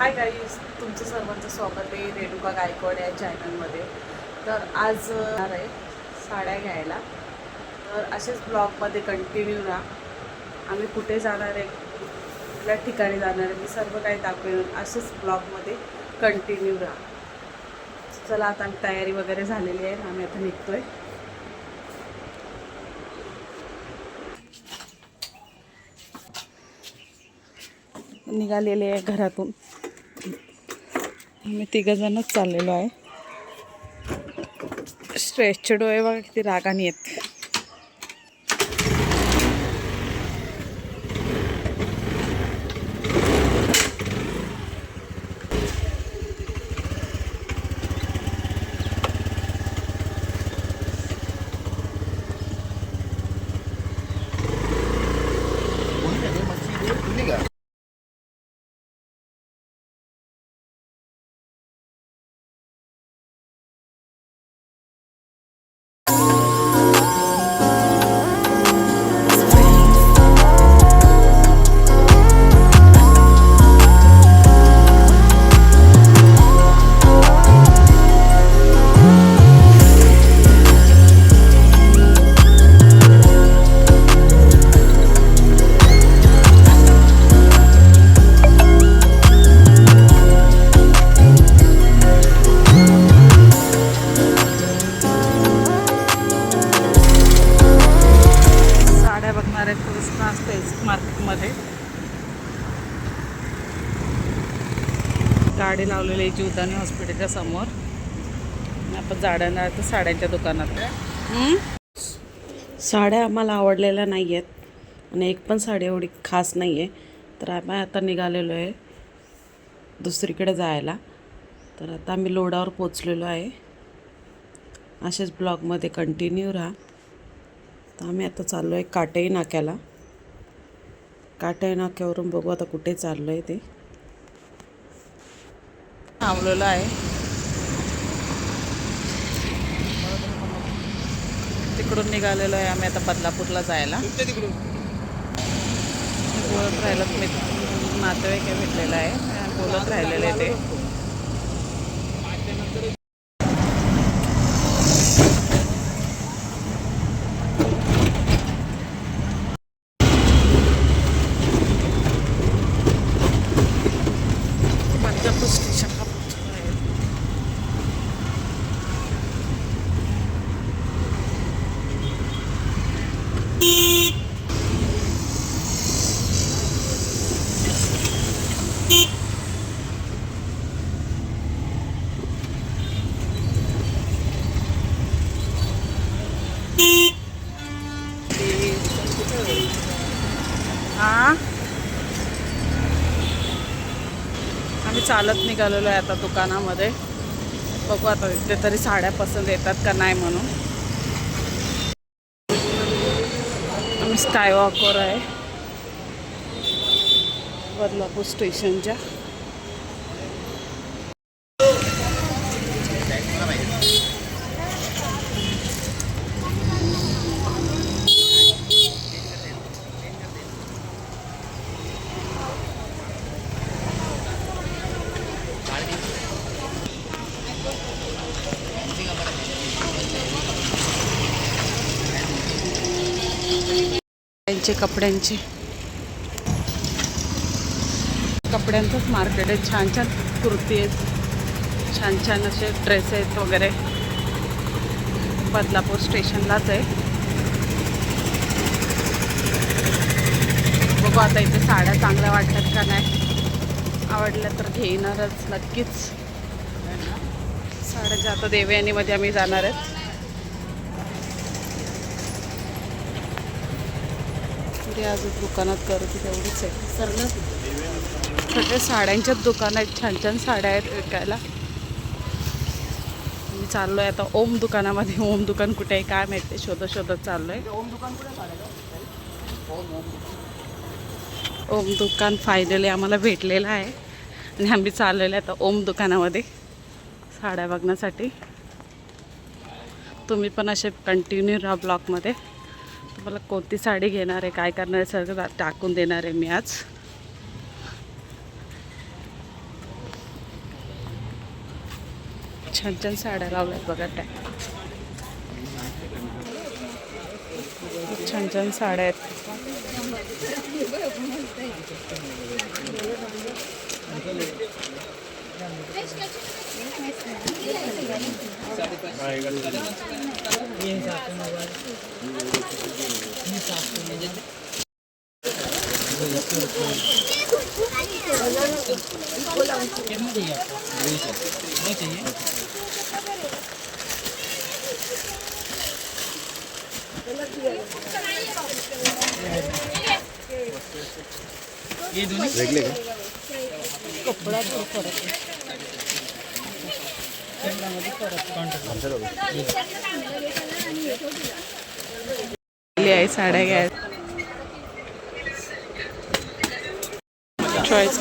Hi guys तुमचं सर्वांचं स्वागत आहे रेणुका गायकवाड या चॅनलमध्ये तर आज येणार आहे साड्या घ्यायला. तर असेच ब्लॉगमध्ये कंटिन्यू राहा. आम्ही कुठे जाणार आहे कुठल्या ठिकाणी जाणार आहे मी सर्व काही दाखवेन. असेच ब्लॉगमध्ये कंटिन्यू राहा. चला आता तयारी वगैरे झालेली आहे आम्ही आता निघतो आहे निघालेले आहे घरातून. आम्ही तिघंजणच चाललेलो आहे. स्ट्रेसचे डोळे बघा किती रागाने आहेत साड्या बघणार आहेत कृष्णा स्पेस मार्केटमध्ये. गाडी लावलेली आहे जीवदानी हॉस्पिटलच्या समोर. आपण जाणार तर साड्यांच्या दुकानात साड्या आम्हाला आवडलेल्या नाही आहेत आणि एक पण साडी एवढी खास नाही आहे तर आम्ही आता निघालेलो आहे दुसरीकडे जायला. तर आता आम्ही लोडावर पोचलेलो आहे. असेच ब्लॉगमध्ये कंटिन्यू राहा. तर आम्ही आता चाललो आहे काटई नाक्याला. काटई नाक्यावरून बघू आता कुठे चाललो आहे ते. थांबलेलो आहे. तिकडून निघालेलो आहे आम्ही आता बदलापूरला जायला. बोलत राहिलं मी नातेवाईक भेटलेला आहे. बोलत राहिलेले आहे ते बदलापूर स्टेशनला पोहोचलो आहे हा आम्ही चालत निघालेलो आहे आता दुकानामध्ये. बघू आता तिथे तरी साड्या पसंत येतात का नाही म्हणून. आम्ही स्कायवॉकवर आहे. बदलापूर स्टेशनच्या त्यांचे कपड्यांचे. कपड्यांचंच मार्केट आहे. छान छान कुर्ती आहेत. छान छान असे ड्रेस आहेत वगैरे. बदलापूर स्टेशनलाच आहे. बघू आता इथे साड्या चांगल्या वाटतात का नाही. आवडल्या तर घेणारच नक्कीच. साड्या जातो देवयानीमध्ये आम्ही जाणार आहेत. पुढे अजून दुकानात गर्दी तेवढीच आहे. सरलं सगळे साड्यांच्याच दुकान आहेत छान छान साड्या आहेत विकायला. मी चाललो आहे आता ओम दुकानामध्ये ओम दुकान कुठे आहे काय माहिती शोधत शोधत चाललो आहे ओम दुकान फायनली आम्हाला भेटलेलं आहे. आणि आम्ही चाललेलो आहे आता ओम दुकानामध्ये साड्या बघण्यासाठी. तुम्ही पण असे कंटिन्यू राहा ब्लॉकमध्ये मला कोणती साडी घेणार आहे काय करणार आहे सगळं टाकून देणार आहे मी आज. छान छान साड्या लावल्यात बघा त्या. छान छान साड्या आहेत. वेगळे का कपडा तो फरक आहे. आहे. साड्या घ्या चॉईस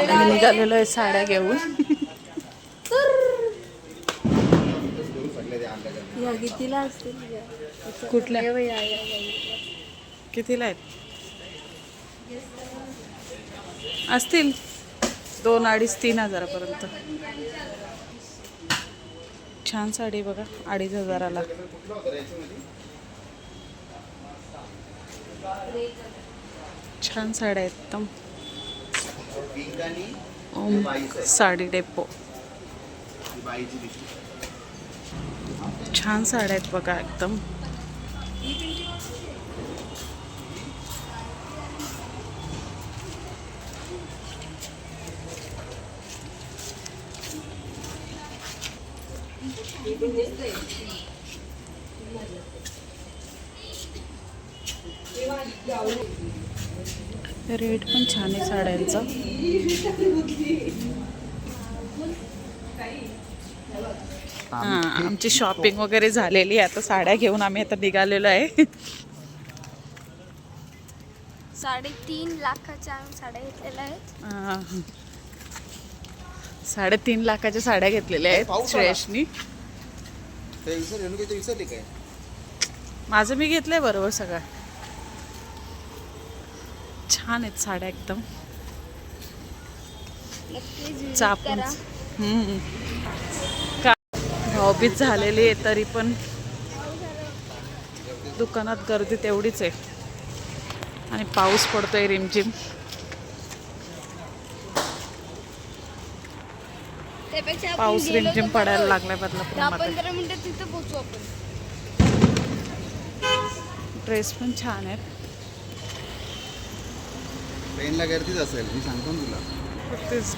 निघालेलो आहे साड्या घेऊन. कितीला असतील? कुठल्या. कितीला आहेत? असतील. दोन अडीच तीन हजारापर्यंत. छान साडी बघा अडीच हजाराला. छान साड्या आहेत एकदम. ओम साडी डेपो. छान साड्या आहेत बघा एकदम. रेट पण छान आहे साड्यांचा. हां आमची शॉपिंग वगैरे झालेली आहे. आता साड्या घेऊन आम्ही आता निघालेलो आहे. साडेतीन लाखाच्या आम्ही साड्या घेतलेल्या आहेत. साडेतीन लाखाच्या साड्या घेतलेल्या आहेत. श्रेयसनी माझं मी घेतलंय बरोबर सगळं. छान आहेत साड्या एकदम. चापून. भावबीज झालेली आहे तरी पण दुकानात गर्दी तेवढीच आहे. आणि पाऊस पडतोय रिमझिम. पाऊस रिमझिम पडायला लागलाय आपण. ड्रेस पण छान आहेत. ट्रेनला गर्दीच असेल मी सांगतो ना तुला. कुर्तीज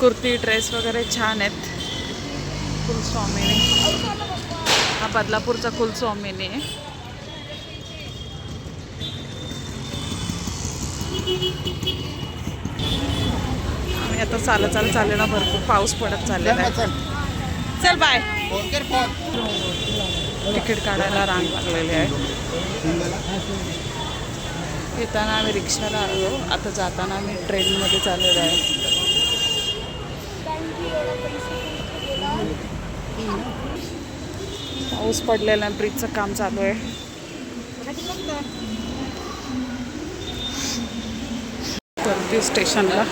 कुर्ती ड्रेस वगैरे छान आहेत. कुलस्वामिनी. हा बदलापूरचा कुलस्वामिनी. आहे आम्ही आता चालत चालत ना भरपूर पाऊस पडत चाललेला आहे. चल चल बाय. तिकीट काढायला रांग लागलेली आहे. येताना आम्ही रिक्षाला आलो. आता जाताना आम्ही ट्रेनमध्ये चाललेलो आहे. पाऊस पडलेला ब्रिजचं काम चालू आहे. गर्दी स्टेशनला.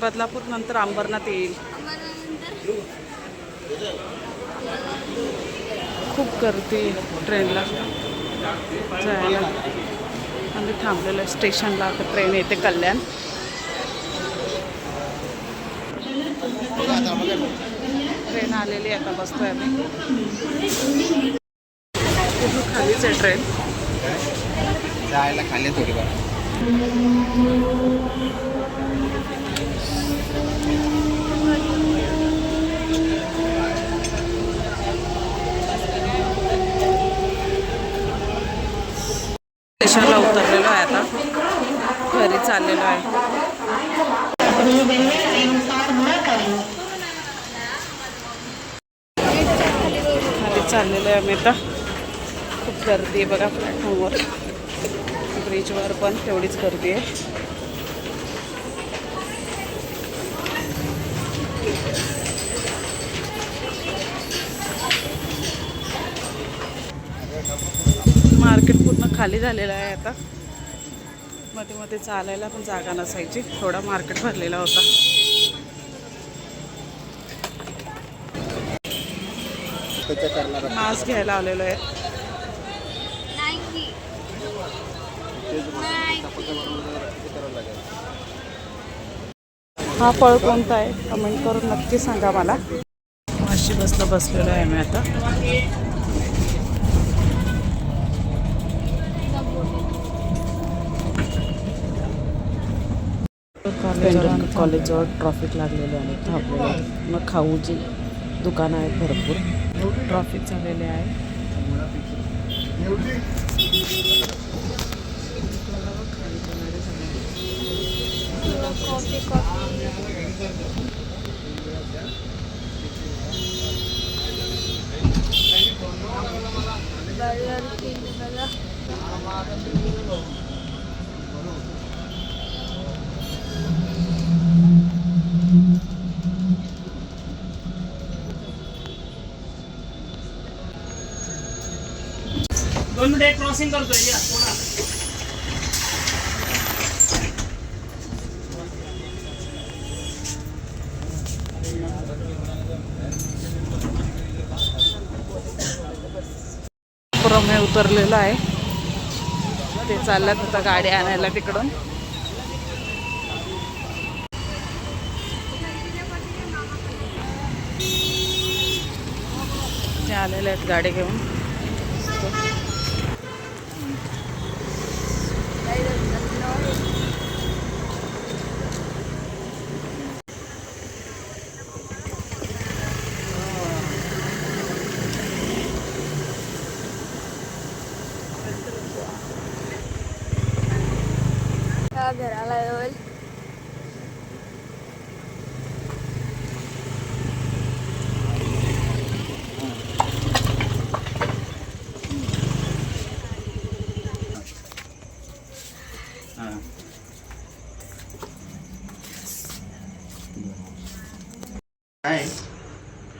बदलापूर नंतर अंबरनाथ येईल. खूप गर्दी ट्रेनला. जायला. आम्ही थांबलेलो आहे स्टेशनला आता ट्रेन येते कल्याण. ट्रेन आलेली आहे आता बसतोय आम्ही. पूर्ण खालीच आहे ट्रेन. जायला खाल्ले थोडीफार स्टेशनला उतरलेलो आहे आता. घरी चाललेलो आहे. घरी चाललेलो आहे आम्ही आता. खूप गर्दी आहे बघा प्लॅटफॉर्मवर ब्रिजवर पण तेवढीच गर्दी आहे. मार्केट पूर्ण खाली झालेलं आहे आता. मध्ये मध्ये चालायला पण जागा नसायची. थोडा मार्केट भरलेला होता. मास्क घ्यायला आलेलो आहे. हा फळ कोणता आहे? कमेंट करून नक्की सांगा मला. अशी बसलं बसलेलो आहे मी आता. कॉलेजजवळ ट्रॉफिक लागलेलं आहे थांबलेलं मग खाऊची दुकानं आहेत भरपूर. ट्रॉफिक झालेले आहे. Coffee coffee. बर्गर किंग बघा दोन मिनिट क्रॉसिंग करतोय या. पुन्हा उतरलेलं आहे. ते चालल्यात आता गाडी आणायला तिकडून. ते आलेले आहेत गाडी घेऊन या घराला येईल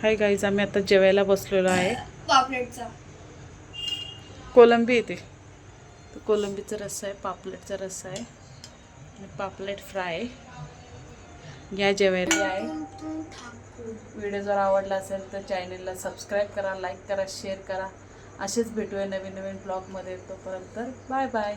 हाय गाईज आम्ही आता जेवायला बसलेलो आहे. पापलेटचा. कोलंबी येते कोलंबीचा रस्सा आहे पापलेटचा रस्सा आहे. पापलेट फ्राय. या जेवायला. आहे. व्हिडिओ जर आवडला असेल तर चॅनलला सबस्क्राईब करा लाईक करा शेअर करा. असेच भेटूया नवीन नवीन ब्लॉगमध्ये तोपर्यंत बाय बाय.